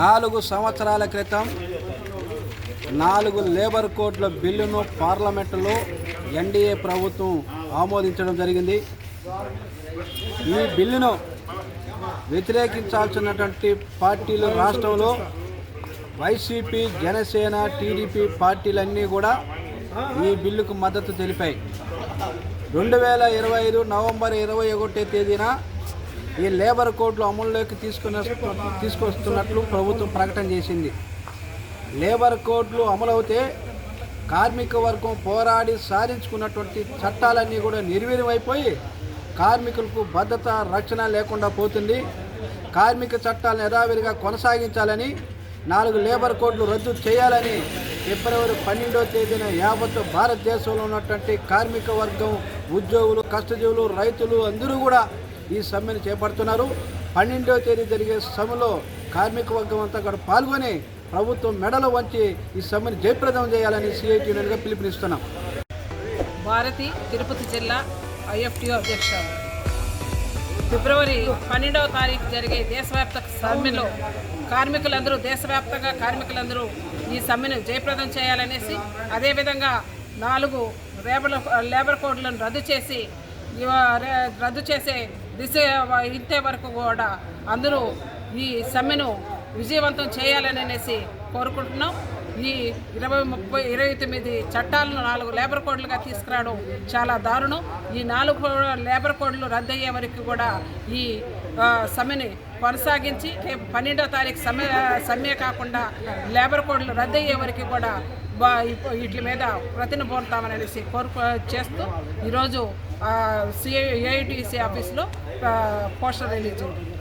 నాలుగు సంవత్సరాల క్రితం నాలుగు లేబర్ కోడ్ల బిల్లును పార్లమెంటులో ఎన్డీఏ ప్రభుత్వం ఆమోదించడం జరిగింది. ఈ బిల్లును వ్యతిరేకించాల్సినటువంటి పార్టీలు రాష్ట్రంలో వైసీపీ జనసేన టీడీపీ పార్టీలన్నీ కూడా ఈ బిల్లుకు మద్దతు తెలిపాయి. రెండు వేల ఇరవై ఐదు నవంబర్ ఇరవై ఒకటో తేదీన ఈ లేబర్ కోడ్లు అమల్లోకి తీసుకునే తీసుకొస్తున్నట్లు ప్రభుత్వం ప్రకటన చేసింది. లేబర్ కోడ్లు అమలవుతే కార్మిక వర్గం పోరాడి సాధించుకున్నటువంటి చట్టాలన్నీ కూడా నిర్వీర్యమైపోయి కార్మికులకు భద్రత రక్షణ లేకుండా పోతుంది. కార్మిక చట్టాలను యథావిధిగా కొనసాగించాలని నాలుగు లేబర్ కోడ్లు రద్దు చేయాలని ఫిబ్రవరి పన్నెండవ తేదీన యావత్ భారతదేశంలో ఉన్నటువంటి కార్మిక వర్గం ఉద్యోగులు కష్టజీవులు రైతులు అందరూ కూడా ఈ సమ్మెను చేపడుతున్నారు. పన్నెండవ తేదీ జరిగే సమ్మెలో కార్మిక వర్గం అంతా కూడా పాల్గొని ప్రభుత్వం మెడలు వంచి ఈ సమ్మెను జయప్రదం చేయాలని సిఐటి యూనియన్గా పిలుపునిస్తున్నాం. భారతి తిరుపతి జిల్లా ఐఎఫ్టిఓ అధ్యక్ష. ఫిబ్రవరి పన్నెండవ తారీఖు జరిగే దేశవ్యాప్త సమ్మెలో కార్మికులందరూ దేశవ్యాప్తంగా కార్మికులందరూ ఈ సమ్మెను జయప్రదం చేయాలనేసి అదేవిధంగా నాలుగు లేబర్ లేబర్ కోడ్లను రద్దు చేసి రద్దు చేసే దిశ ఇంతే వరకు కూడా అందరూ ఈ సమ్మెను విజయవంతం చేయాలని అనేసి కోరుకుంటున్నాం. ఈ ఇరవై ముప్పై ఇరవై తొమ్మిది చట్టాలను నాలుగు లేబర్ కోడ్లుగా తీసుకురావడం చాలా దారుణం. ఈ నాలుగు లేబర్ కోడ్లు రద్దయ్యే వరకు కూడా ఈ సమ్మెని కొనసాగించి పన్నెండో తారీఖు సమ్మె సమ్మె కాకుండా లేబర్ కోడ్లు రద్దయ్యే వరకు కూడా వీటి మీద ప్రతినబోతామని అనేసి కోరుకు చేస్తూ ఈరోజు సిఐ ఏఐటీసీ ఆఫీస్లో పోస్టర్ రిలీజ్ ఉంటుంది